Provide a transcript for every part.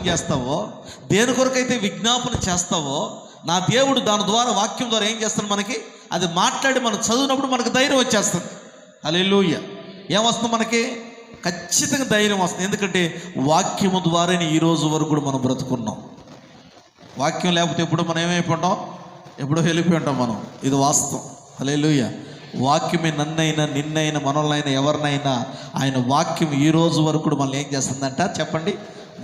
ప్రార్థన చేస్తావో? దేని కొరకైతే విజ్ఞాపన చేస్తావో? నా దేవుడు దాని ద్వారా వాక్యం ద్వారా ఏం చేస్తాడు మనకి? అది మాట్లాడి మనం చదివినప్పుడు మనకు ధైర్యం వచ్చేస్తుంది. అలెలుయ్య ఏమొస్తుంది మనకి? ఖచ్చితంగా ధైర్యం వస్తుంది. ఎందుకంటే వాక్యము ద్వారానే ఈ రోజు వరకు కూడా మనం బ్రతుకున్నాం. వాక్యం లేకపోతే ఎప్పుడు మనం ఏమైపోతాం ఎప్పుడో వెళ్ళిపోయి ఉంటాం మనం. ఇది వాస్తవం. అలెలుయ్య వాక్యమే నన్నైనా నిన్నైనా మనల్నైనా ఎవరినైనా ఆయన వాక్యం ఈ రోజు వరకు కూడా మనల్ని ఏం చేస్తుందంట? చెప్పండి.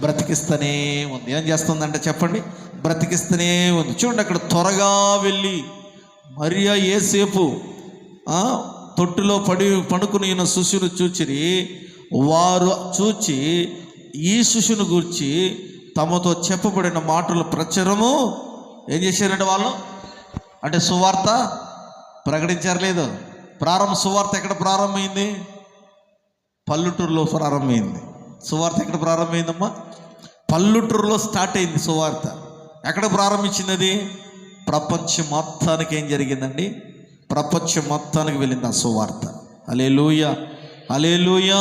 బ్రతికిస్తూనే ఉంది. ఏం చేస్తుందంటే చెప్పండి? బ్రతికిస్తూనే ఉంది. చూడండి అక్కడ త్వరగా వెళ్ళి మరియా ఏసేపు తొట్టులో పడి పడుకుని ఉన్న చూచిరి. వారు చూచి ఈ శిశువును గూర్చి తమతో చెప్పబడిన మాటల ప్రచురము ఏం చేశారంటే వాళ్ళు? అంటే సువార్త ప్రకటించారు లేదు. ప్రారంభ సువార్త ఎక్కడ ప్రారంభమైంది? పల్లెటూరులో ప్రారంభమైంది. సువార్త ఎక్కడ ప్రారంభమైందమ్మా? పల్లెటూరులో స్టార్ట్ అయింది సువార్త. ఎక్కడ ప్రారంభించింది అది ప్రపంచం మొత్తానికి ఏం జరిగిందండి? ప్రపంచం మొత్తానికి వెళ్ళింది ఆ సువార్త. అలే లూయ అలే లూయ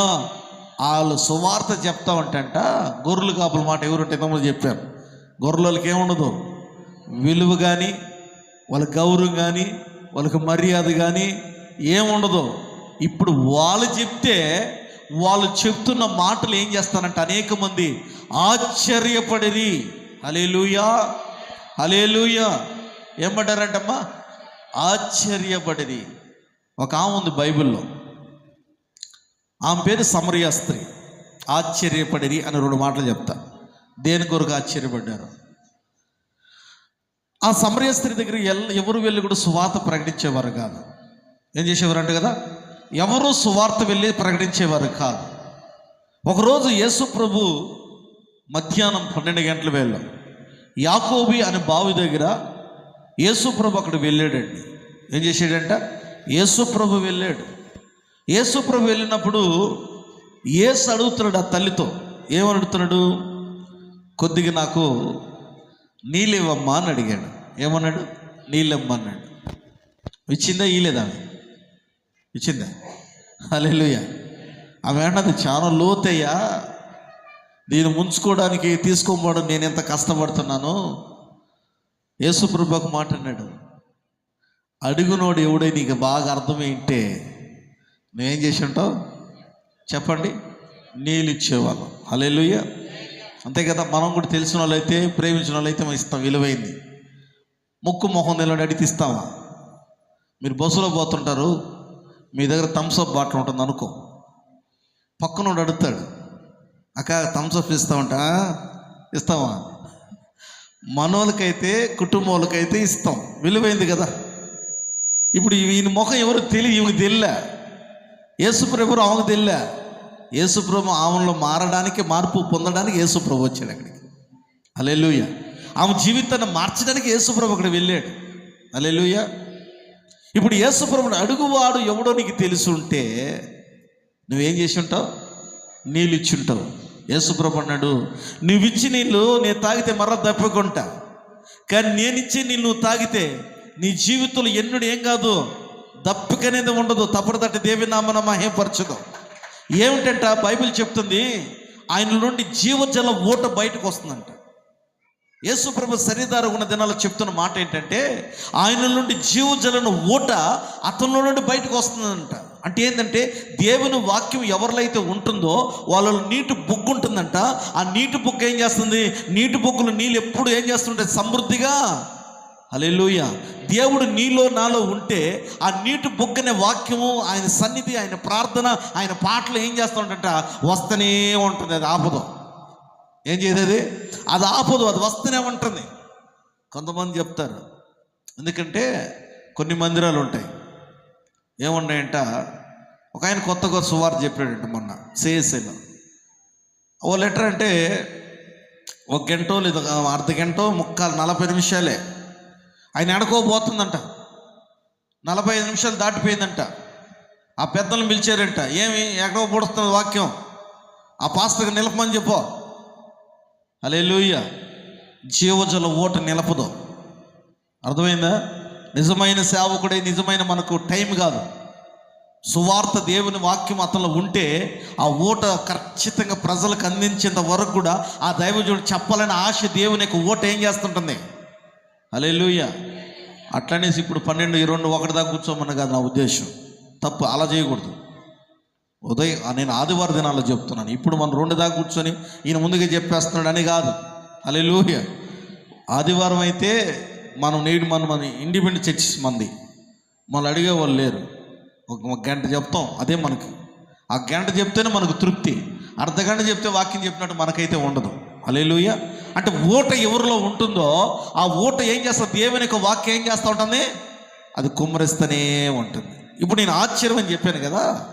వాళ్ళు సువార్త చెప్తా ఉంటంట గొర్రెలు కాపుల మాట ఎవరంటే ఇంతకుముందు చెప్పారు. గొర్రెలకి ఏముండదు? విలువ కానీ వాళ్ళ గౌరవం కానీ వాళ్ళకి మర్యాద కానీ ఏముండదు? ఇప్పుడు వాళ్ళు చెప్తే వాళ్ళు చెప్తున్న మాటలు ఏం చేస్తారంటే అనేక మంది ఆశ్చర్యపడిరి. Alleluia alleluia ఏమంటారంటమ్మా? ఆశ్చర్యపడిది ఒక ఆమె ఉంది బైబిల్లో. ఆమె పేరు సమరయ స్త్రీ. అని రెండు మాటలు చెప్తా. దేని కొరకు ఆశ్చర్యపడ్డారు? ఆ సమరయ స్త్రీ దగ్గర ఎల్ ఎవరు వెళ్ళి కూడా సువాత ప్రకటించేవారు కాదు. ఏం చేసేవారు అంటే కదా? ఎవరూ సువార్త వెళ్ళి ప్రకటించేవారు కాదు. ఒకరోజు యేసు ప్రభు మధ్యాహ్నం పన్నెండు గంటల వేళ యాకోబి అనే బావి దగ్గర యేసు ప్రభు అక్కడ వెళ్ళాడండి. ఏం చేశాడంట? యేసు ప్రభు వెళ్ళాడు. యేసు ప్రభు వెళ్ళినప్పుడు ఏసు అడుగుతున్నాడు ఆ తల్లితో ఏమని అడుగుతున్నాడు? కొద్దిగా నాకు నీళ్ళివ్వమ్మా అని అడిగాడు. ఏమన్నాడు? నీళ్ళమ్మా అన్నాడు. ఇచ్చిందా ఇయ్యలేదా ఇచ్చిందా. అలెలుయ్య ఆమె అన్నది చాలా లోతయ్యా. దీన్ని ముంచుకోవడానికి తీసుకోపోవడం నేను ఎంత కష్టపడుతున్నాను. యేసుప్రభకు మాట అన్నాడు అడుగునోడు ఎవడై నీకు బాగా అర్థమైంటే నువ్వేం చేసి ఉంటావు చెప్పండి. నీళ్ళు ఇచ్చేవాళ్ళం. అలెలుయ్య అంతే కదా మనం కూడా తెలిసిన వాళ్ళైతే ప్రేమించిన వాళ్ళైతే మనం ఇస్తాం విలువైంది. ముక్కు మొహం నిలబడి అడిగితే మీరు బస్సులో పోతుంటారు. మీ దగ్గర థమ్స్అప్ బాటిల్ ఉంటుంది అనుకో. పక్కన అడుగుతాడు అక్క థమ్స్అప్ ఇస్తామంటా ఇస్తావా? మనోళ్ళకైతే కుటుంబాలకైతే ఇస్తాం. విలువైంది కదా. ఇప్పుడు ఈయన ముఖం ఎవరు తెలియ ఈమెకు తెలియలే యేసుప్రభు ఆమెకు తెలియలే యేసుప్రభు ఆమెలో మారడానికి మార్పు పొందడానికి యేసుప్రభు వచ్చాడు అక్కడికి. అలెలుయ ఆమె జీవితాన్ని మార్చడానికి యేసుప్రభు అక్కడ వెళ్ళాడు. అలెలుయ ఇప్పుడు యేసుప్రభుని అడుగువాడు ఎవడో నీకు తెలుసుంటే నువ్వేం చేసి ఉంటావు? నీళ్ళు ఇచ్చి ఉంటావు. యేసుప్రభు అన్నాడు నువ్వు ఇచ్చి నీళ్ళు నేను తాగితే మరలా దప్పకుంటా. కానీ నేను ఇచ్చే నీళ్ళు నువ్వు తాగితే నీ జీవితంలో ఎన్నుడు ఏం కాదు. దప్పికనేది ఉండదు. తప్పుడు తట్టి దేవి నామన మహేపరచదు. ఏమిటంట బైబిల్ చెప్తుంది ఆయన నుండి జీవజల ఊట బయటకు వస్తుందంట. యేసుప్రభు శరీరారు ఉన్న దినాల్లో చెప్తున్న మాట ఏంటంటే ఆయన నుండి జీవజలను ఊట అతనిలో నుండి బయటకు వస్తుందంట. అంటే ఏంటంటే దేవుని వాక్యం ఎవరిలో అయితే ఉంటుందో వాళ్ళలో నీటి బుగ్గు ఉంటుందంట. ఆ నీటి బుగ్గు ఏం చేస్తుంది? నీటి బుగ్గులు నీళ్ళు ఎప్పుడు ఏం చేస్తుంటాయి సమృద్ధిగా. అలెలుయ దేవుడు నీలో నాలో ఉంటే ఆ నీటి బొగ్గనే వాక్యము ఆయన సన్నిధి ఆయన ప్రార్థన ఆయన పాటలు ఏం చేస్తుంటట వస్తూనే ఉంటుంది. అది ఆపదం. ఏం చేసేది అది ఆపదు అది వస్తూనే ఉంటుంది. కొంతమంది చెప్తారు ఎందుకంటే కొన్ని మందిరాలు ఉంటాయి. ఏమున్నాయంట? ఒక ఆయన కొత్తగా సువార్త చెప్పాడంట మొన్న సిఎస్ఐలో ఓ లెటర్ అంటే ఒక గంటో లేదా అర్ధ గంటో ముక్కాలు నలభై నిమిషాలే. ఆయన ఎడకోబోతుందంట నలభై ఐదు నిమిషాలు దాటిపోయిందంట. ఆ పెద్దలను పిలిచారంట ఏమి? ఎక్కడో పొడుస్తుంది వాక్యం. ఆ పాస్తకు నిలపమని చెప్పు. అలే జీవజల ఓట నిలపదు. అర్థమైందా? నిజమైన సేవకుడే నిజమైన మనకు టైం కాదు. సువార్త దేవుని వాక్యం అతను ఉంటే ఆ ఓట ఖచ్చితంగా ప్రజలకు అందించేంత వరకు కూడా ఆ దైవజుడు చెప్పాలని ఆశ దేవుని యొక్క ఓట ఏం చేస్తుంటుంది? అలెలుయ్య అట్లనేసి ఇప్పుడు పన్నెండు ఇరవై రెండు ఒకటి దాకా కూర్చోమని కాదు నా ఉద్దేశం. తప్పు అలా చేయకూడదు. ఉదయం నేను ఆదివారం దినాల్లో చెప్తున్నాను. ఇప్పుడు మనం రెండు దాకా కూర్చొని ఈయన ముందుగా చెప్పేస్తున్నాడు అని కాదు. అలెలుయ్య ఆదివారం అయితే మనం నేడు మన మన ఇండిపెండెంట్ చర్చిస్ మంది. మనల్ని అడిగే వాళ్ళు లేరు. ఒక గంట చెప్తాం. అదే మనకి. ఆ గంట చెప్తేనే మనకు తృప్తి. అర్ధ గంట చెప్తే వాక్యం చెప్పినట్టు మనకైతే ఉండదు. అలేలుయ్య అంటే ఊట ఎవరిలో ఉంటుందో ఆ ఊట ఏం చేస్తా దేవుని యొక్క వాక్యం ఏం చేస్తూ ఉంటుంది? అది కుమ్మరిస్తూనే ఉంటుంది. ఇప్పుడు నేను ఆశ్చర్యం అని చెప్పాను కదా.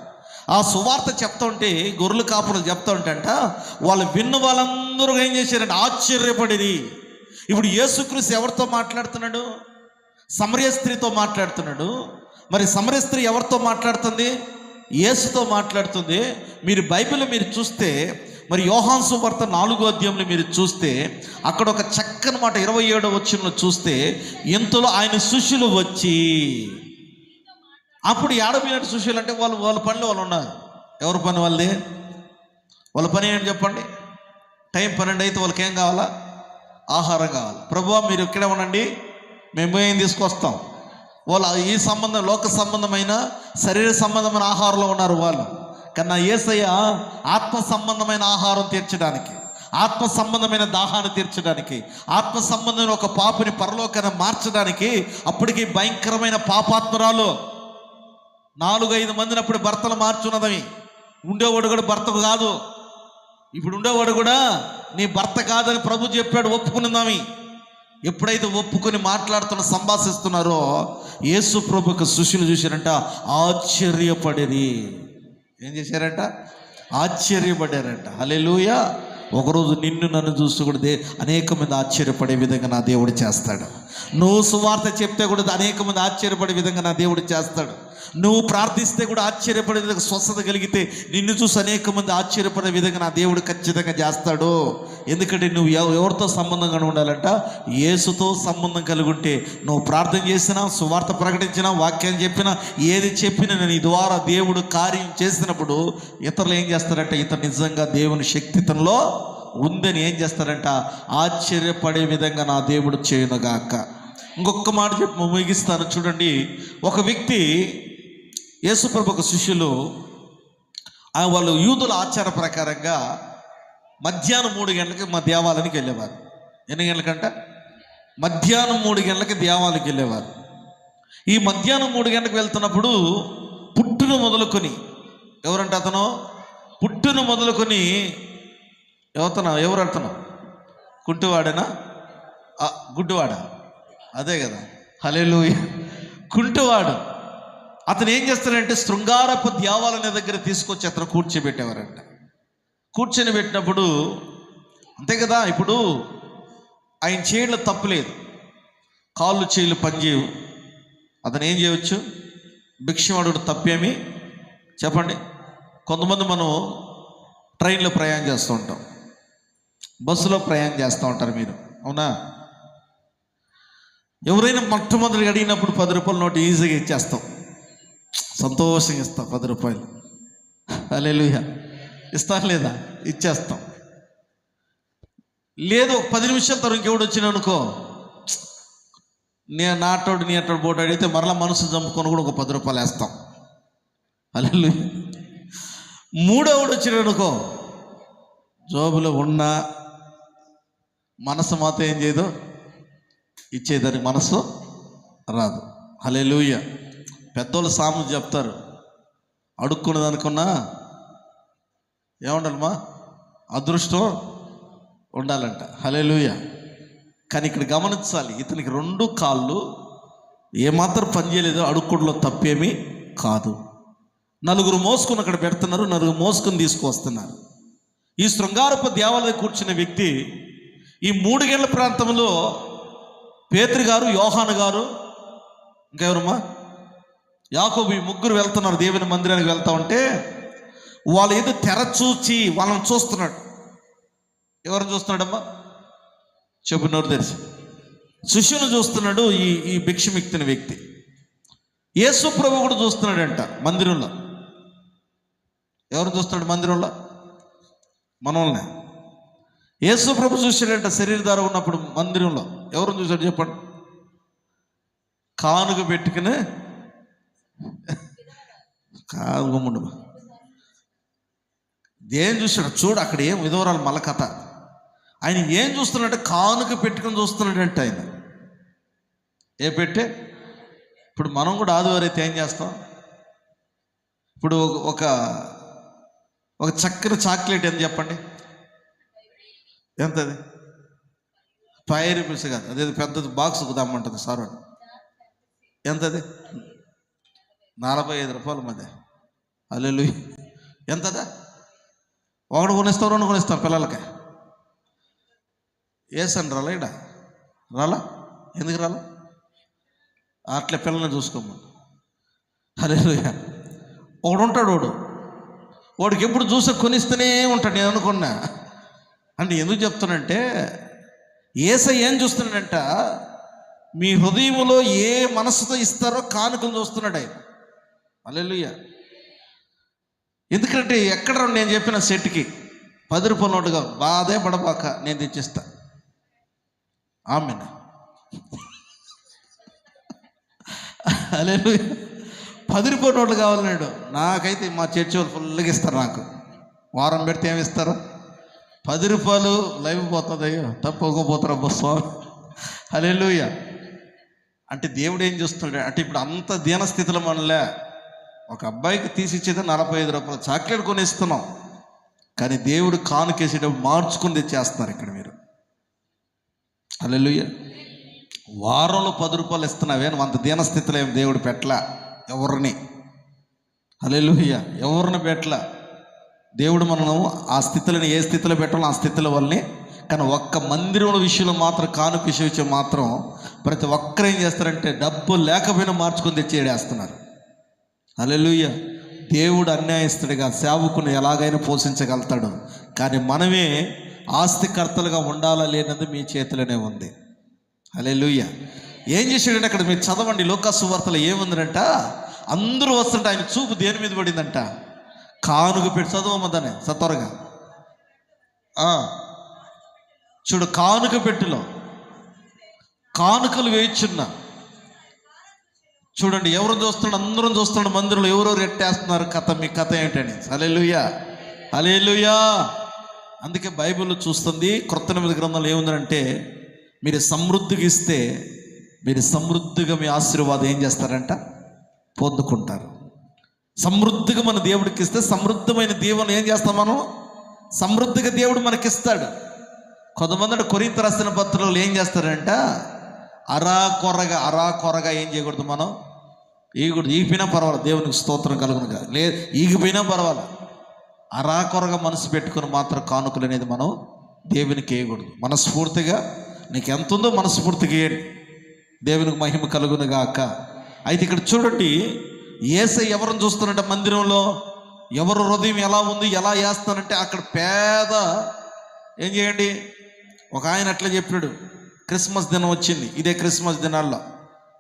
ఆ సువార్త చెప్తుంటే గొర్రెలు కాపులు చెప్తా అంట వాళ్ళు విన్న వాళ్ళందరూ ఏం చేశారంటే ఆశ్చర్యపడేది ఇప్పుడు యేసుక్రీస్తు ఎవరితో మాట్లాడుతున్నాడు? సమరయ స్త్రీతో మాట్లాడుతున్నాడు. మరి సమరయ స్త్రీ ఎవరితో మాట్లాడుతుంది? యేసుతో మాట్లాడుతుంది. మీరు బైబిల్ మీరు చూస్తే మరి యోహాన్ సువార్త నాలుగో అధ్యాయంలో మీరు చూస్తే అక్కడ ఒక చక్కని మాట ఇరవై ఏడో వచ్చిన చూస్తే ఇంతలో ఆయన శిష్యులు వచ్చి అప్పుడు ఏడబోయినట్టు శిష్యులు అంటే వాళ్ళు వాళ్ళ పనిలో వాళ్ళు ఉన్నారు. ఎవరి పని వాళ్ళది? వాళ్ళ పని ఏంటి చెప్పండి? టైం పన్నెండు అయితే వాళ్ళకి ఏం కావాలా? ఆహారం కావాలి. ప్రభువా మీరు ఇక్కడే ఉండండి. మేము ఏం తీసుకొస్తాం? వాళ్ళు ఈ సంబంధం లోక సంబంధమైన శరీర సంబంధమైన ఆహారంలో ఉన్నారు వాళ్ళు. కన్నా ఏసయ్య ఆత్మ సంబంధమైన ఆహారం తీర్చడానికి ఆత్మ సంబంధమైన దాహాన్ని తీర్చడానికి ఆత్మ సంబంధమైన ఒక పాపని పరలోకాన్ని మార్చడానికి అప్పటికి భయంకరమైన పాపాత్మరాలు నాలుగైదు మందిని అప్పుడు భర్తలు మార్చున్నదవి. ఉండేవాడు కూడా భర్తకు కాదు. ఇప్పుడు ఉండేవాడు కూడా నీ భర్త కాదని ప్రభు చెప్పాడు ఒప్పుకున్నదామి ఎప్పుడైతే ఒప్పుకొని మాట్లాడుతున్న సంభాషిస్తున్నారో యేసు ప్రభుకు సుశీలు చూశారంట ఆశ్చర్యపడేది. ఏం చేశారంట? ఆశ్చర్యపడారంట. హల్లెలూయ. ఒకరోజు నిన్ను నన్ను చూస్తూ కూడా దే అనేక మంది ఆశ్చర్యపడే విధంగా నా దేవుడు చేస్తాడు. నువ్వు సువార్త చెప్తే కూడా అనేక మంది ఆశ్చర్యపడే విధంగా నా దేవుడు చేస్తాడు. నువ్వు ప్రార్థిస్తే కూడా ఆశ్చర్యపడే విధంగా స్వస్థత కలిగితే నిన్ను చూసి అనేక మంది ఆశ్చర్యపడే విధంగా నా దేవుడు ఖచ్చితంగా చేస్తాడు. ఎందుకంటే నువ్వు ఎవ- ఎవరితో సంబంధంగా ఉండాలంట? యేసుతో సంబంధం కలిగి ఉంటే నువ్వు ప్రార్థన చేసినా సువార్త ప్రకటించినా వాక్యం చెప్పినా ఏది చెప్పినా నేను ద్వారా దేవుడు కార్యం చేసినప్పుడు ఇతరులు ఏం చేస్తారంటే? ఇతను నిజంగా దేవుని శక్తితంలో ఉందని ఏం చేస్తారంట? ఆశ్చర్యపడే విధంగా నా దేవుడు చేయనుగాక ఇంకొక మాట చెప్పి ముగిస్తాను. చూడండి ఒక వ్యక్తి యేసుప్రభుకు శిష్యులు వాళ్ళు యూదుల ఆచార ప్రకారంగా మధ్యాహ్నం మూడు గంటలకి మా దేవాలయానికి వెళ్ళేవారు. ఎన్ని గంటలకంట? మధ్యాహ్నం మూడు గంటలకి దేవాలయానికి వెళ్ళేవారు. ఈ మధ్యాహ్నం మూడు గంటలకు వెళ్తున్నప్పుడు పుట్టును మొదలుకొని ఎవరంటే అతను? పుట్టును మొదలుకొని ఎవతన? ఎవరు అతను? కుంటువాడేనా? ఆ, అదే కదా. హలేలు కుంటువాడు. అతను ఏం చేస్తాడంటే శృంగారపు ద్యావాలనే దగ్గర తీసుకొచ్చి అతను కూర్చోబెట్టేవారంట. కూర్చొని పెట్టినప్పుడు అంతే కదా ఇప్పుడు ఆయన చేయడంలో తప్పులేదు కాళ్ళు చేతులు పనిచేయవు అతను ఏం చేయవచ్చు? భిక్షవాడు తప్పేమి? చెప్పండి. కొంతమంది మనం ట్రైన్లో ప్రయాణం చేస్తూ ఉంటాం. బస్సులో ప్రయాణం చేస్తూ ఉంటారు మీరు. అవునా? ఎవరైనా మొట్టమొదటి అడిగినప్పుడు పది రూపాయల నోటు ఈజీగా ఇచ్చేస్తాం. సంతోషంగా ఇస్తాం పది రూపాయలు. అలెలుయ ఇస్తాను లేదా? ఇచ్చేస్తాం. లేదు ఒక పది నిమిషాల తర్వాత ఇంకెవడు వచ్చిన అనుకో. నే నాటోడు నీ అట్టోడు బోటు అడిగితే మరలా మనసు చంపుకొని కూడా ఒక పది రూపాయలు వేస్తాం. అల్లెలు మూడోవాడు వచ్చిన అనుకో. జోబులో ఉన్న మనసు మాత్రం ఏం చేయదు. ఇచ్చేదానికి మనసు రాదు. అలెలుయ్య పెద్దోళ్ళు సాము చెప్తారు. అడుక్కున్నది అనుకున్నా ఏముండాలమ్మా అదృష్టం ఉండాలంట. హలే కానీ ఇక్కడ గమనించాలి ఇతనికి రెండు కాళ్ళు ఏమాత్రం పని చేయలేదు అడుక్కుడులో తప్పేమీ కాదు. నలుగురు మోసుకుని అక్కడ పెడుతున్నారు నలుగురు మోసుకుని తీసుకువస్తున్నారు. ఈ శృంగారపు దేవాలయం కూర్చున్న వ్యక్తి ఈ మూడుగేళ్ళ ప్రాంతంలో పేతృ గారు యోహాను గారు ఇంకెవరమ్మా? యాకోబు ఈ ముగ్గురు వెళ్తున్నారు దేవుని మందిరానికి వెళ్తా ఉంటే వాళ్ళ ఏదో తెర చూచి వాళ్ళని చూస్తున్నాడు. ఎవరిని చూస్తున్నాడమ్మా? చెప్పు నోరు తెరిచి. శిష్యుని చూస్తున్నాడు ఈ ఈ భిక్షమిక్తిన వ్యక్తి. యేసు ప్రభు కూడా చూస్తున్నాడంట మందిరంలో. ఎవరు చూస్తున్నాడు మందిరంలో? మనల్ని యేసు ప్రభు చూశాడంట శరీరధార ఉన్నప్పుడు మందిరంలో. ఎవరు చూశాడు చెప్పండి? కానుక పెట్టుకుని కాదు దేని ఏం చూడు అక్కడ ఏం విధవరాలు మల కథ ఆయన ఏం చూస్తున్నాడంటే కానుక పెట్టుకుని చూస్తున్నాడంటే ఆయన. ఏ పెట్టే? ఇప్పుడు మనం కూడా ఆదివారం అయితే ఏం చేస్తాం? ఇప్పుడు ఒక ఒక చక్కని చాక్లెట్ ఎంత చెప్పండి? ఎంతది? ఫైవ్ రూపీస్ కాదు. అదే పెద్దది బాక్స్ దామంటుంది సార్ వాడు. ఎంతది? నలభై ఐదు రూపాయల మధ్య అల్లెలు ఎంతదా? ఒకటి కొనిస్తాం రెండు కొనిస్తాం పిల్లలకి. వేసండి రాలా ఇడ రాలా? ఎందుకు రాలా? అట్లే పిల్లల్ని చూసుకోమని. అరే ఒకడు ఉంటాడు వాడు. వాడికి ఎప్పుడు చూసా కొనిస్తూనే ఉంటాడు నేను అనుకున్నా. అంటే ఎందుకు చెప్తానంటే ఏస ఏం చూస్తున్నాడంట మీ హృదయంలో ఏ మనసుతో ఇస్తారో కానుకలు చూస్తున్నాడు ఆయన. అల్లెలుయ్య ఎందుకంటే ఎక్కడ నేను చెప్పిన సెట్కి పది రూపాయల నోటుగా బాధే పడబాక నేను తెచ్చిస్తా. ఆమె అలే పది రూపాయల నోట్లు కావాలన్నాడు నాకైతే మా చర్చి వాళ్ళు ఫుల్గా ఇస్తారు నాకు. వారం పెడితే ఏమి ఇస్తారు? పది రూపాయలు లైవ్ పోతుంది అయ్యో తప్పకపోతారు అబ్బా స్వామి. అలెలుయ్య అంటే దేవుడు ఏం చూస్తున్నాడు? అంటే ఇప్పుడు అంత దీనస్థితిలో మనలే ఒక అబ్బాయికి తీసిచ్చేది నలభై ఐదు రూపాయలు చాక్లెట్ కొని ఇస్తున్నాం కానీ దేవుడు కానుకేసేటప్పుడు మార్చుకుని తెచ్చేస్తున్నారు ఇక్కడ మీరు. అల్లెలుయ్య వారంలో పది రూపాయలు ఇస్తున్నావే నువ్వు అంత దీనస్థితిలో ఏం దేవుడు పెట్టలా? ఎవరిని? అల్లెలుయ్య ఎవరిని పెట్టలా? దేవుడు మనము ఆ స్థితిలో ఏ స్థితిలో పెట్టాలో ఆ స్థితిలో వల్లనే కానీ ఒక్క మందిరం విషయంలో మాత్రం కానుక విషయం మాత్రం ప్రతి ఒక్కరు ఏం చేస్తారంటే డబ్బు లేకపోయినా మార్చుకొని తెచ్చేడేస్తున్నారు అలెలుయ్య దేవుడు అన్యాయస్తుడిగా సేవకుని ఎలాగైనా పోషించగలుగుతాడు. కానీ మనమే ఆస్తికర్తలుగా ఉండాలా లేనది మీ చేతిలోనే ఉంది. అలెలుయ్య ఏం చేశాడంటే అక్కడ మీరు చదవండి లోకాసు వార్తలు ఏముందంట అందరూ వస్తుంటే ఆయన చూపు దేని మీద పడిందంట? కానుక పెట్టి చదవమ్మ దాన్ని? సత్వరగా చూడు కానుక పెట్టులో కానుకలు వేయిచున్న చూడండి ఎవరు చూస్తున్నాడు అందరం చూస్తున్నాడు మందిరంలో ఎవరెవరు రెట్టేస్తున్నారు కథ మీ కథ ఏంటని. అలెలుయా అలేలుయా అందుకే బైబిల్ చూస్తుంది క్రొత్త నిమిది గ్రంథంలో ఏముందంటే మీరు సమృద్ధిగా ఇస్తే మీరు సమృద్ధిగా మీ ఆశీర్వాదం ఏం చేస్తారంట? పొందుకుంటారు. సమృద్ధిగా మన దేవుడికి ఇస్తే సమృద్ధమైన దీవెన ఏం చేస్తాం మనం? సమృద్ధిగా దేవుడు మనకిస్తాడు. కొంతమంది కొరింత రాసిన పత్రాలు ఏం చేస్తారంట? అరా కొరగా అరా కొరగా ఏం చేయకూడదు మనం? ఈగకూడదు ఈగిపోయినా పర్వాలేదు. దేవునికి స్తోత్రం కలుగునుగా లేదు ఈగిపోయినా పర్వాలేదు. అరా కొరగా మనసు పెట్టుకుని మాత్రం కానుకలు అనేది మనం దేవునికి వేయకూడదు. మనస్ఫూర్తిగా నీకు ఎంత ఉందో మనస్ఫూర్తిగా వేయండి. దేవునికి మహిమ కలుగును గాక. అయితే ఇక్కడ చూడండి ఏసై ఎవరిని చూస్తున్నట్ట మందిరంలో? ఎవరు హృదయం ఎలా ఉంది ఎలా వేస్తానంటే అక్కడ పేద ఏం చేయండి? ఒక ఆయన అట్లా చెప్పాడు. క్రిస్మస్ దినం వచ్చింది. ఇదే క్రిస్మస్ దినాల్లో.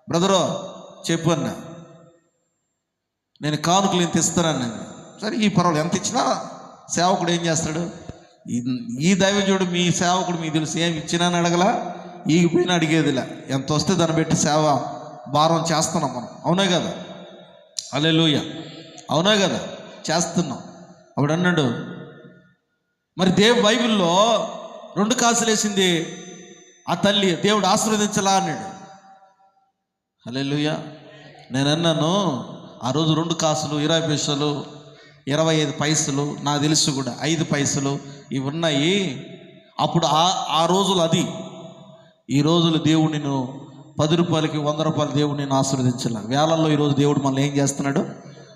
బ్రదరు చెప్పు అన్నా. నేను కానుకలు ఇంత ఇస్తానని సరే ఈ పర్వాలేదు. ఎంత ఇచ్చినా సేవకుడు ఏం చేస్తాడు? ఈ- దైవజుడు మీ సేవకుడు మీకు తెలుసు. ఏమి ఇచ్చినా అని అడగలా ఈగిపోయినా అడిగేదిలా. ఎంత వస్తే దాన్ని పెట్టి సేవ భారం చేస్తున్నాం మనం. అవునే కదా? లూయ అవునా కదా? చేస్తున్నాం. అప్పుడు అన్నాడు మరి దేవ్ బైబిల్లో రెండు కాసులు వేసింది ఆ తల్లి దేవుడు ఆశీర్వదించలా అన్నాడు. హల్లెలూయ. నేను అన్నాను ఆ రోజు రెండు కాసులు ఇరవై పైసలు ఇరవై ఐదు పైసలు నాకు తెలుసు కూడా ఐదు పైసలు ఇవి ఉన్నాయి. అప్పుడు ఆ ఆ రోజులు అది. ఈ రోజులు దేవుడు నేను పది రూపాయలకి వంద రూపాయలు దేవుడు నేను ఆశీర్వదించాల. వేలల్లో ఈరోజు దేవుడు మనల్ని ఏం చేస్తున్నాడు?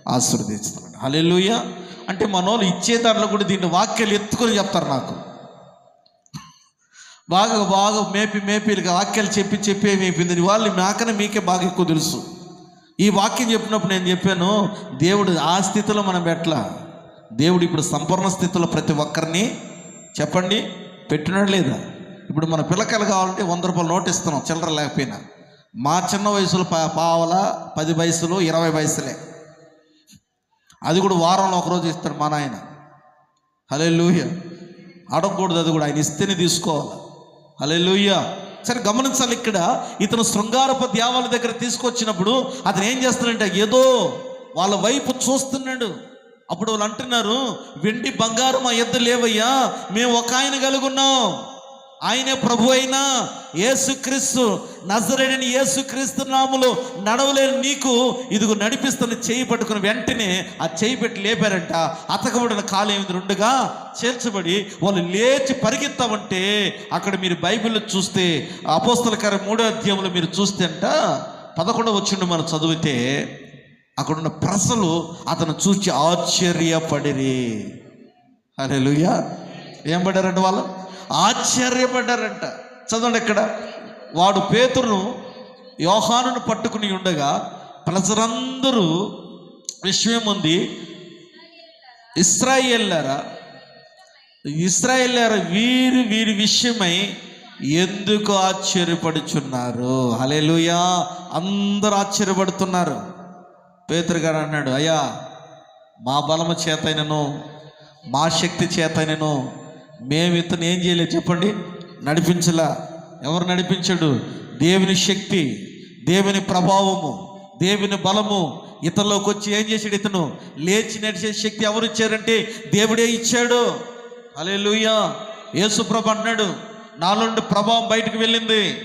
ఆశీర్వదిస్తున్నాడు. హల్లెలూయ. అంటే మనోళ్ళు ఇచ్చే దాంట్లో కూడా దీన్ని వాక్యాలు ఎత్తుకొని చెప్తారు నాకు. బాగా బాగా మేపి మేపీలుగా వాక్యాలు చెప్పి చెప్పి మేపింది వాళ్ళు నాకనే మీకే బాగా ఎక్కువ తెలుసు. ఈ వాక్యం చెప్పినప్పుడు నేను చెప్పాను దేవుడు ఆ స్థితిలో మనం ఎట్లా? దేవుడు ఇప్పుడు సంపూర్ణ స్థితిలో ప్రతి ఒక్కరిని చెప్పండి పెట్టినాడు లేదా? ఇప్పుడు మన పిల్లకాయలు కావాలంటే వంద రూపాయలు నోట్ ఇస్తున్నాం చిల్లర లేకపోయినా. మా చిన్న వయసులో పా పావల పది వయసులు ఇరవై వయసులే. అది కూడా వారంలో ఒకరోజు ఇస్తాడు మా నాయన. హలే లూహ్య అడగకూడదు అది కూడా. ఆయన ఇస్తేనే తీసుకోవాలి. హలే లూయ సరే గమనించాలి ఇక్కడ. ఇతను శృంగారప దేవాల దగ్గర తీసుకొచ్చినప్పుడు అతను ఏం చేస్తున్నాడంటే ఏదో వాళ్ళ వైపు చూస్తున్నాడు. అప్పుడు వాళ్ళు అంటున్నారు వెండి బంగారం మా ఎద్దు లేవయ్యా. మేము ఒక ఆయన కలుగున్నాం. ఆయనే ప్రభు అయినా యేసుక్రీస్తు నజరేడని యేసుక్రీస్తు నాములో నడవలేని నీకు ఇదిగో నడిపిస్తున్న చేయి పట్టుకుని వెంటనే ఆ చేయి పెట్టి లేపారంట. అతకబడిన కాలు ఏమిది? రెండుగా చేర్చబడి వాళ్ళు లేచి పరిగెత్తామంటే అక్కడ మీరు బైబిల్లో చూస్తే అపోస్తలకర మూడో అధ్యాయంలో మీరు చూస్తే అంట పదకొండవ వచ్చిండు మనం చదివితే అక్కడున్న ప్రజలు అతను చూచి ఆశ్చర్యపడిరి. అరే లుయ్యా ఏం పడారంట వాళ్ళు? ఆశ్చర్యపడ్డారంట. చదవండి ఇక్కడ. వాడు పేతురును యోహానును పట్టుకుని ఉండగా ప్రజలందరూ విషయం ఉంది ఇస్రాయేల్లారా? ఇస్రాయేల్లారా వీరి వీరి విషయమై ఎందుకు ఆశ్చర్యపడుచున్నారు? హలేలుయా అందరూ ఆశ్చర్యపడుతున్నారు. పేతురు గారు అన్నాడు అయ్యా మా బలము చేతైనను మా శక్తి చేతైనను మేము ఇతను ఏం చేయలేదు చెప్పండి. నడిపించలా. ఎవరు నడిపించాడు? దేవుని శక్తి దేవుని ప్రభావము దేవుని బలము. ఇతరులోకి వచ్చి ఏం చేశాడు ఇతను? లేచి నడిచే శక్తి ఎవరు ఇచ్చారంటే దేవుడే ఇచ్చాడు. అలే లూయా యేసుప్రభ అన్నాడు నాలుండి ప్రభావం బయటకు వెళ్ళింది.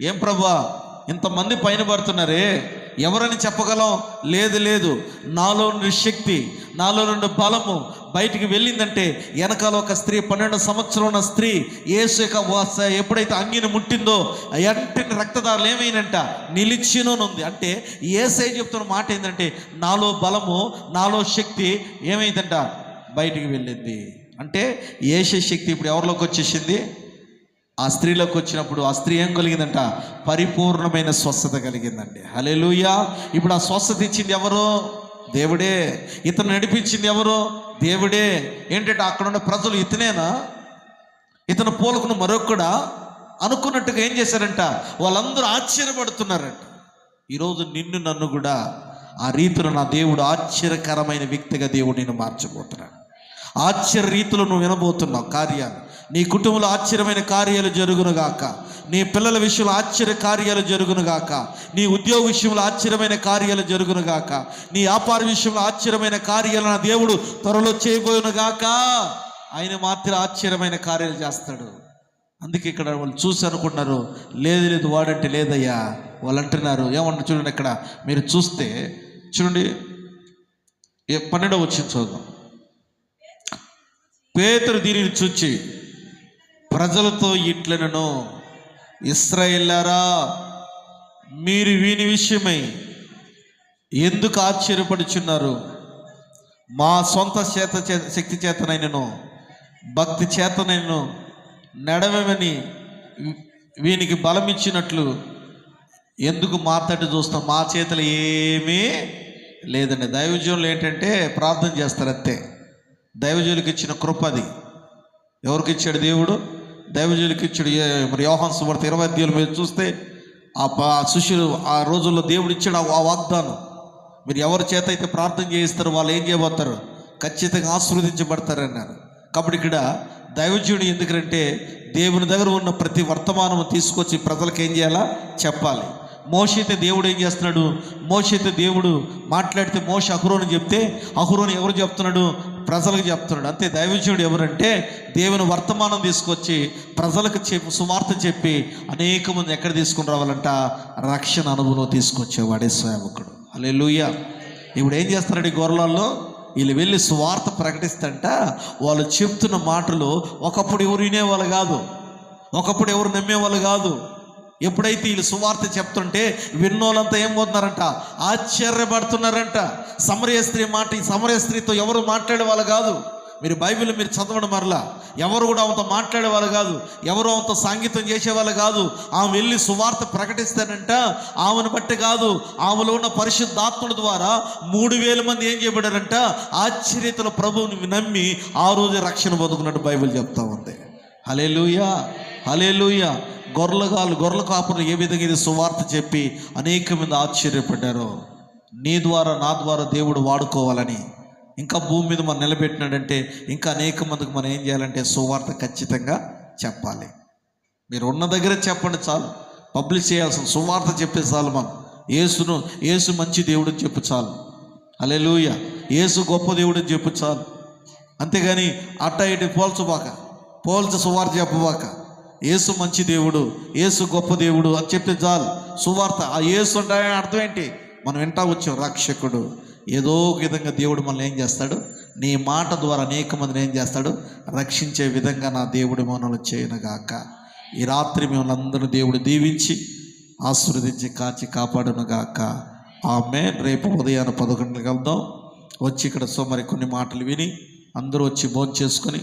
ఏం ప్రభా? ఇంతమంది పైన పడుతున్నారే. ఎవరని చెప్పగలం? లేదు లేదు. నాలో శక్తి నాలో నుండి బలము బయటికి వెళ్ళిందంటే వెనకాల ఒక స్త్రీ పన్నెండు సంవత్సరం ఉన్న స్త్రీ ఏసు యొక్క వాస- ఎప్పుడైతే అంగిని ముట్టిందో ఎంటిని రక్తదారులు ఏమైనంట నిలిచినోనుంది. అంటే ఏసై చెప్తున్న మాట ఏంటంటే నాలో బలము నాలో శక్తి ఏమైందంట? బయటికి వెళ్ళింది. అంటే ఏసే శక్తి ఇప్పుడు ఎవరిలోకి వచ్చేసింది? ఆ స్త్రీలోకి వచ్చినప్పుడు ఆ స్త్రీ ఏం కలిగిందంట? పరిపూర్ణమైన స్వస్థత కలిగిందండి. హలే ఇప్పుడు ఆ స్వస్థత ఇచ్చింది ఎవరు? దేవుడే ఇతను నడిపించింది ఎవరు? దేవుడే. ఏంటంటే అక్కడ ఉన్న ప్రజలు ఇతనేనా? ఇతను పోలకును మరొక్కడా? అనుకున్నట్టుగా ఏం చేశారంట? వాళ్ళందరూ ఆశ్చర్యపడుతున్నారంట. ఈరోజు నిన్ను నన్ను కూడా ఆ రీతిలో నా దేవుడు ఆశ్చర్యకరమైన వ్యక్తిగా దేవుడు నేను మార్చబోతున్నాడు. ఆశ్చర్య రీతిలో నువ్వు వినబోతున్నావు కార్యాలు. నీ కుటుంబంలో ఆశ్చర్యమైన కార్యాలు జరుగునుగాక నీ పిల్లల విషయంలో ఆశ్చర్య కార్యాలు జరుగునుగాక నీ ఉద్యోగ విషయంలో ఆశ్చర్యమైన కార్యాలు జరుగునుగాక నీ వ్యాపార విషయంలో ఆశ్చర్యమైన కార్యాలు నా దేవుడు త్వరలో చేయబోయునుగాక ఆయన మాత్రం ఆశ్చర్యమైన కార్యాలు చేస్తాడు. అందుకే ఇక్కడ వాళ్ళు చూసి అనుకుంటున్నారు లేదు లేదు వాడంటే లేదయ్యా. వాళ్ళు అంటున్నారు ఏమంటారు చూడండి ఇక్కడ మీరు చూస్తే చూడండి ఏ పన్నెండవ వచ్చింది చూద్దాం పేతురు దీనిని చూచి ప్రజలతో ఇట్లనను ఇస్రాయిల్లారా మీరు వీని విషయమై ఎందుకు ఆశ్చర్యపడుచున్నారు? మా సొంత చేత శక్తి చేతనైనను భక్తి చేతనైనను నడవమని వీనికి బలం ఇచ్చినట్లు ఎందుకు మాట్లాడి చూస్తాం? మా చేతులు ఏమీ లేదండి. దైవజనులు ఏంటంటే ప్రార్థన చేస్తారు అంతే దైవజనులకు ఇచ్చిన కృప అది. ఎవరికి ఇచ్చాడు దేవుడు? దైవజనులకు ఇచ్చాడు మరి యోహాన్ సువార్త ఇరవై అధ్యాయులు మీరు చూస్తే ఆ ప- ఆ శిష్యులు ఆ రోజుల్లో దేవుడు ఇచ్చాడు ఆ- వాగ్దానం. మీరు ఎవరి చేత అయితే ప్రార్థన చేయిస్తారో వాళ్ళు ఏం చేయబోతారు? ఖచ్చితంగా ఆశీర్వదించబడతారన్నారు కాబట్టి ఇక్కడ దైవజీవుడు ఎందుకంటే దేవుని దగ్గర ఉన్న ప్రతి వర్తమానము తీసుకొచ్చి ప్రజలకు ఏం చేయాలా? చెప్పాలి. మోషైతే దేవుడు ఏం చేస్తున్నాడు? మోషైతే దేవుడు మాట్లాడితే మోష అహురోని చెప్తే అహురోని ఎవరు చెప్తున్నాడు? ప్రజలకు చెప్తున్నాడు. అంతే దైవజనుడు ఎవరంటే దేవుని వర్తమానం తీసుకొచ్చి ప్రజలకు చెప్పి సువార్త చెప్పి అనేక మంది ఎక్కడ తీసుకుని రావాలంట? రక్షణ అనుభవం తీసుకొచ్చేవాడే సేవకుడు. అలే లూయ ఇప్పుడు ఏం చేస్తారండి గొర్రెలలో? వీళ్ళు వెళ్ళి సువార్త ప్రకటిస్తంట వాళ్ళు చెప్తున్న మాటలు ఒకప్పుడు ఎవరు వినేవాళ్ళు కాదు. ఒకప్పుడు ఎవరు నమ్మేవాళ్ళు కాదు. ఎప్పుడైతే వీళ్ళు సువార్త చెప్తుంటే విన్నోళ్ళంతా ఏం పోతున్నారంట ఆశ్చర్యపడుతున్నారంట. సమరయ స్త్రీ మాట ఈ సమరయ స్త్రీతో ఎవరు మాట్లాడే వాళ్ళు కాదు. మీరు బైబిల్ మీరు చదవడం మరలా. ఎవరు కూడా ఆమెతో మాట్లాడే వాళ్ళు కాదు. ఎవరు ఆమెతో సంగీతం చేసేవాళ్ళు కాదు. ఆమె వెళ్ళి సువార్త ప్రకటిస్తానంట ఆమెను బట్టి కాదు. ఆమెలో ఉన్న పరిశుద్ధాత్ముల ద్వారా మూడు వేల మంది ఏం చేయబడారంట? ఆశ్చర్యతల ప్రభువుని నమ్మి ఆ రోజు రక్షణ పొందుకున్నట్టు బైబిల్ చెప్తా ఉంది. హలే లూయా హలే లూయా గొర్రెలు గొర్రెల కాపులు ఏ విధంగా ఇది సువార్త చెప్పి అనేక మంది ఆశ్చర్యపడ్డారో. నీ ద్వారా నా ద్వారా దేవుడు వాడుకోవాలని. ఇంకా భూమి మీద మనం నిలబెట్టినాడంటే ఇంకా అనేక మందికి మనం ఏం చేయాలంటే సువార్త ఖచ్చితంగా చెప్పాలి. మీరు ఉన్న దగ్గర చెప్పండి చాలు. పబ్లిష్ చేయాల్సిన సువార్త చెప్పే చాలు మనం. యేసును యేసు మంచి దేవుడు అని చెప్పు చాలు. అలెలుయ యేసు గొప్ప దేవుడు అని చెప్పు చాలు. అంతేగాని అట్ట ఇటు పోల్చబాక. పోల్చ సువార్త చెప్పబాక. ఏసు మంచి దేవుడు ఏసు గొప్ప దేవుడు అని చెప్తే చాలు. సువార్త ఆ ఏసు అంటే అర్థం ఏంటి? మనం వింటా వచ్చాం రక్షకుడు. ఏదో ఒక విధంగా దేవుడు మనల్ని ఏం చేస్తాడు? నీ మాట ద్వారా అనేక మందిని ఏం చేస్తాడు? రక్షించే విధంగా నా దేవుడు మనల్ని చేయనుగాక. ఈ రాత్రి మిమ్మల్ని దేవుడు దీవించి ఆశీర్వదించి కాచి కాపాడునుగాక. ఆమె రేపు ఉదయాన్ని పదకొండుకి వెళ్దాం. వచ్చి ఇక్కడ సోమరి కొన్ని మాటలు విని అందరూ వచ్చి భోజనం చేసుకొని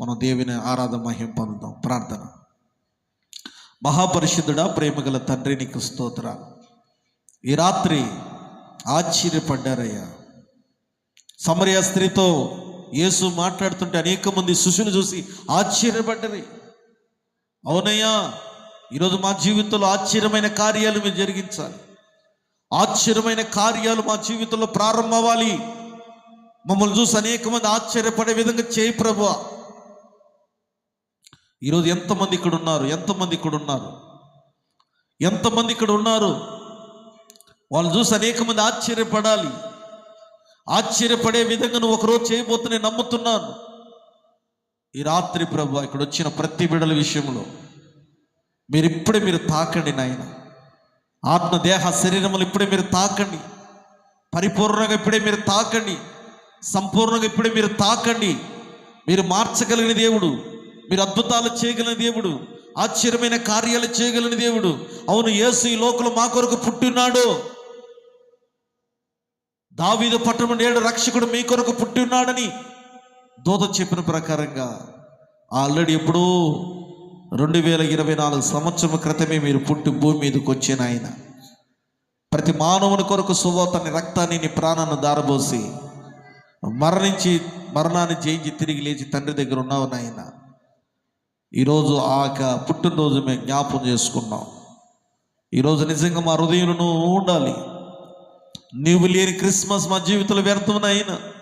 మనం దేవుని ఆరాధన మహిం పొందుదాం. ప్రార్థన. మహాపరిశుద్ధుడా ప్రేమగల తండ్రి నీకు స్తోత్ర ఈ రాత్రి ఆశ్చర్యపడ్డారయ్యా. సమరయ స్త్రీతో యేసు మాట్లాడుతుంటే అనేక మంది శిష్యులు చూసి ఆశ్చర్యపడ్డరి. అవునయ్యా ఈరోజు మా జీవితంలో ఆశ్చర్యమైన కార్యాలు మీరు జరిగించాలి. ఆశ్చర్యమైన కార్యాలు మా జీవితంలో ప్రారంభం అవ్వాలి. మమ్మల్ని చూసి అనేక మంది ఆశ్చర్యపడే విధంగా చేయి ప్రభువా. ఈరోజు ఎంతమంది ఇక్కడ ఉన్నారు ఎంతమంది ఇక్కడ ఉన్నారు ఎంతమంది ఇక్కడ ఉన్నారు వాళ్ళు చూసి అనేక మంది ఆశ్చర్యపడాలి. ఆశ్చర్యపడే విధంగా నువ్వు ఒకరోజు చేయబోతున్నా నమ్ముతున్నాను. ఈ రాత్రి ప్రభు ఇక్కడ వచ్చిన ప్రతి బిడల విషయంలో మీరు ఇప్పుడే మీరు తాకండి నాయన. ఆత్మ దేహ శరీరములు ఇప్పుడే మీరు తాకండి. పరిపూర్ణంగా ఇప్పుడే మీరు తాకండి. సంపూర్ణంగా ఇప్పుడే మీరు తాకండి. మీరు మార్చగలిగిన దేవుడు. మీరు అద్భుతాలు చేయగలిగిన దేవుడు ఆశ్చర్యమైన కార్యాలు చేయగలిగిన దేవుడు. అవును యేసు ఈ లోకలు మా కొరకు పుట్టినాడు. దావీదు పట్టణం నేడు రక్షకుడు మీ కొరకు పుట్టి ఉన్నాడని దూత చెప్పిన ప్రకారంగా ఆల్రెడీ ఎప్పుడూ రెండు వేల ఇరవై నాలుగు సంవత్సరం క్రితమే మీరు పుట్టి భూమి మీదకి వచ్చిన ఆయన. ప్రతి మానవుని కొరకు సువార్తని రక్తాన్ని నీ ప్రాణాన్ని దారబోసి మరణించి మరణాన్ని జయించి తిరిగి లేచి తండ్రి దగ్గర ఉన్నావు నాయన. ఈరోజు ఆ యొక్క పుట్టినరోజు మేము జ్ఞాపం చేసుకున్నాం. ఈరోజు నిజంగా మా హృదయంలో ఉండాలి. నీవు లేని క్రిస్మస్ మా జీవితంలో వ్యర్థం నాయన.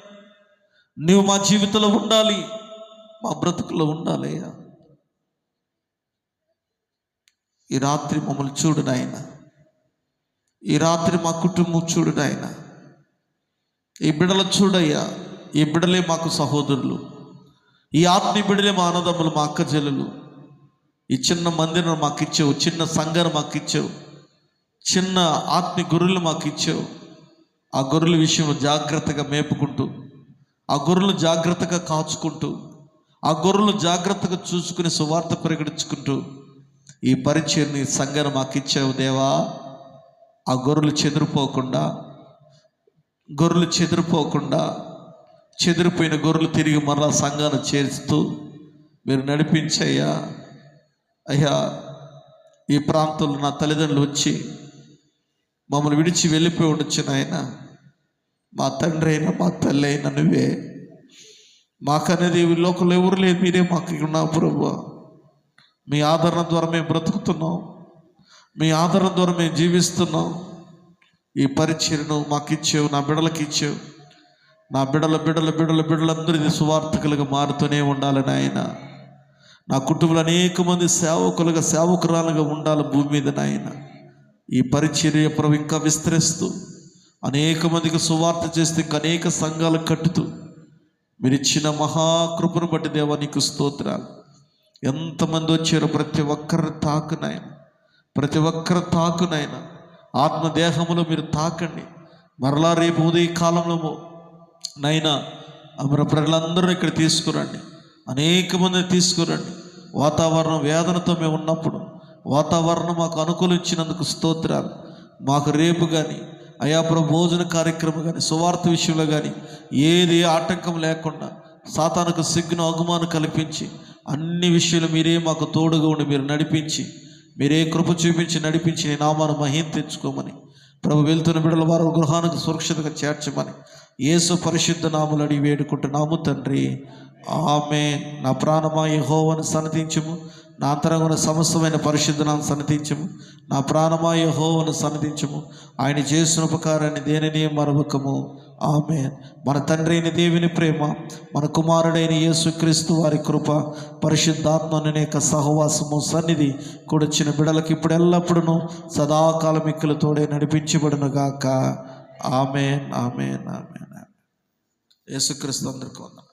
నీవు మా జీవితంలో ఉండాలి. మా బ్రతుకులో ఉండాలయ్యా ఈ రాత్రి మమ్మల్ని చూడు నాయన. ఈ రాత్రి మా కుటుంబం చూడు నాయన. ఈ బిడ్డలు చూడయ్యా ఈ బిడ్డలే మాకు సహోదరులు. ఈ ఆత్మీ బిడలే మా అన్నదమ్ములు మా అక్క చెల్లెలు ఈ చిన్న మందిరం మాకు ఇచ్చావు చిన్న సంఘం మాకు ఇచ్చావు చిన్న ఆత్మీయ గొర్రెలు మాకు ఇచ్చావు ఆ గొర్రెల విషయంలో జాగ్రత్తగా మేపుకుంటూ ఆ గొర్రెలు జాగ్రత్తగా కాచుకుంటూ ఆ గొర్రెలు జాగ్రత్తగా చూసుకుని సువార్త ప్రకటించుకుంటూ ఈ పరిచయని సంఘం మాకు ఇచ్చావు దేవా. ఆ గొర్రెలు చెదిరిపోకుండా గొర్రెలు చెదిరిపోకుండా చెదిరిపోయిన గొర్రెలు తిరిగి మరలా సంఘాన్ని చేరుస్తూ మీరు నడిపించయ్యా. అయ్యా ఈ ప్రాంతంలో నా తల్లిదండ్రులు వచ్చి మమ్మల్ని విడిచి వెళ్ళిపోయి ఉండొచ్చు నాయన. మా తండ్రి అయినా మా తల్లి అయినా నువ్వే. మాకనేది ఈ లోకంలో ఎవరు లేదు మీరే మాకు ఉన్నావు ప్రభు మీ ఆదరణ ద్వారా మేము బ్రతుకుతున్నాం. మీ ఆదరణ ద్వారా మేము జీవిస్తున్నాం. ఈ పరిచయను మాకు ఇచ్చావు నా బిడలకి ఇచ్చావు. నా బిడల బిడల బిడల బిడలందరిది సువార్థకులుగా మారుతూనే ఉండాలని ఆయన నా కుటుంబంలో అనేక మంది సేవకులుగా సేవకురాలుగా ఉండాలి భూమి మీద నాయన. ఈ పరిచర్య ప్రభు ఇంకా విస్తరిస్తూ అనేక మందికి సువార్త చేస్తూ ఇంకా అనేక సంఘాలు కట్టుతూ మీరు ఇచ్చిన మహాకృపను బట్టి దేవా నీకు స్తోత్రాలు. ఎంతమంది వచ్చారో ప్రతి ఒక్కరు తాకునాయన ప్రతి ఒక్కరు తాకునైనా ఆత్మదేహములో మీరు తాకండి. మరలా రేపు ఉదయ కాలంలో నైనా మన ప్రజలందరూ ఇక్కడ తీసుకురండి. అనేక మందిని తీసుకురండి. వాతావరణం వేదనతో మేము ఉన్నప్పుడు వాతావరణం మాకు అనుకూలించినందుకు స్తోత్రాలు. మాకు రేపు కానీ అయా ప్రభు భోజన కార్యక్రమం కానీ సువార్త విషయంలో కానీ ఏది ఆటంకం లేకుండా సాతానకు సిగ్గును అవమానం కల్పించి అన్ని విషయాలు మీరే మాకు తోడుగా ఉండి మీరు నడిపించి మీరే కృప చూపించి నడిపించి నీ నామాను మహిం తెచ్చుకోమని ప్రభు వెళ్తున్న బిడ్డల వారు గృహానికి సురక్షితంగా చేర్చమని యేసు పరిశుద్ధ నాములు వేడుకుంటున్నాము తండ్రి. ఆమె నా ప్రాణమా యహోవను సన్నతించము. నా అంతరంగున సమస్తమైన పరిశుద్ధనాన్ని సన్నతించము. నా ప్రాణమా యహోవను సన్నతించము. ఆయన చేసిన ఉపకారాన్ని దేనిని మరవకము? ఆమె మన తండ్రి అయిన దేవుని ప్రేమ మన కుమారుడైన యేసుక్రీస్తు వారి కృప పరిశుద్ధాత్మను యొక్క సహవాసము సన్నిధి కూడొచ్చిన బిడలకు ఇప్పుడు ఎల్లప్పుడూ సదాకాలం మిక్కులు తోడే నడిపించబడును గాక ఆమెన్ ఆమెన్ ఆమెన్ యేసుక్రీస్తు అందరికీ వందనాలు